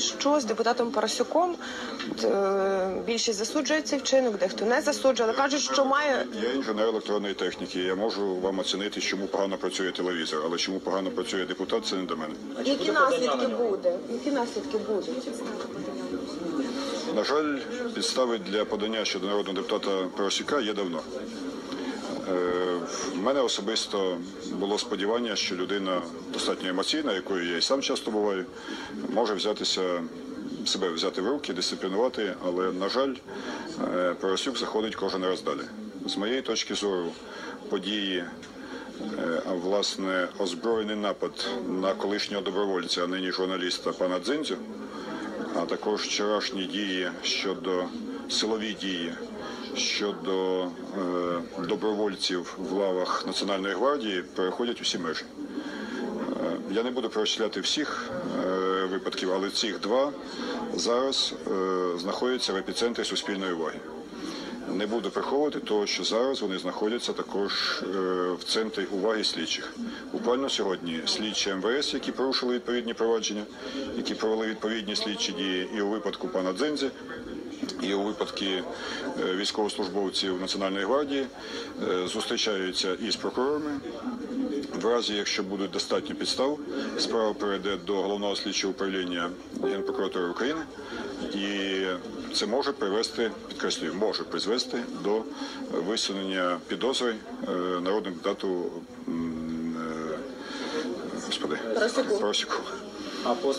що з депутатом Парасюком е, більшість засуджує цей вчинок, дехто не засуджує, але кажуть, що має Я інженер електронної техніки. Я можу вам оцінити, чому погано працює телевізор, але чому погано працює депутат, це не до мене. які наслідки буде? Які наслідки будуть? На жаль, підстави для подання щодо народного депутата Поросюка є давно. В мене особисто було сподівання, що людина достатньо емоційна, якою я і сам часто буваю, може взятися себе взяти в руки, дисциплінувати, але на жаль, е, Поросюк заходить кожен раз далі. З моєї точки зору, події, е, а власне озброєний напад на колишнього добровольця, а нині журналіста пана Дзиндзю, а також вчорашні дії щодо силові дії щодо е, добровольців в лавах Національної гвардії переходять усі межі. Е, я не буду перечисляти всіх е, випадків, але цих два зараз е, знаходяться в епіцентрі суспільної уваги. Не буду приховувати того, що зараз вони знаходяться також е, в центрі уваги слідчих. Буквально сьогодні слідчі МВС, які порушили відповідні провадження, які провели відповідні слідчі дії, і у випадку пана Дзензі, і у випадку е, військовослужбовців Національної гвардії е, зустрічаються із прокурорами. В разі, якщо будуть достатньо підстав, справа перейде до головного слідчого управління Генпрокуратури України, і це може привести, підкреслюю, може призвести до висунення підозри е, народному депутату господи по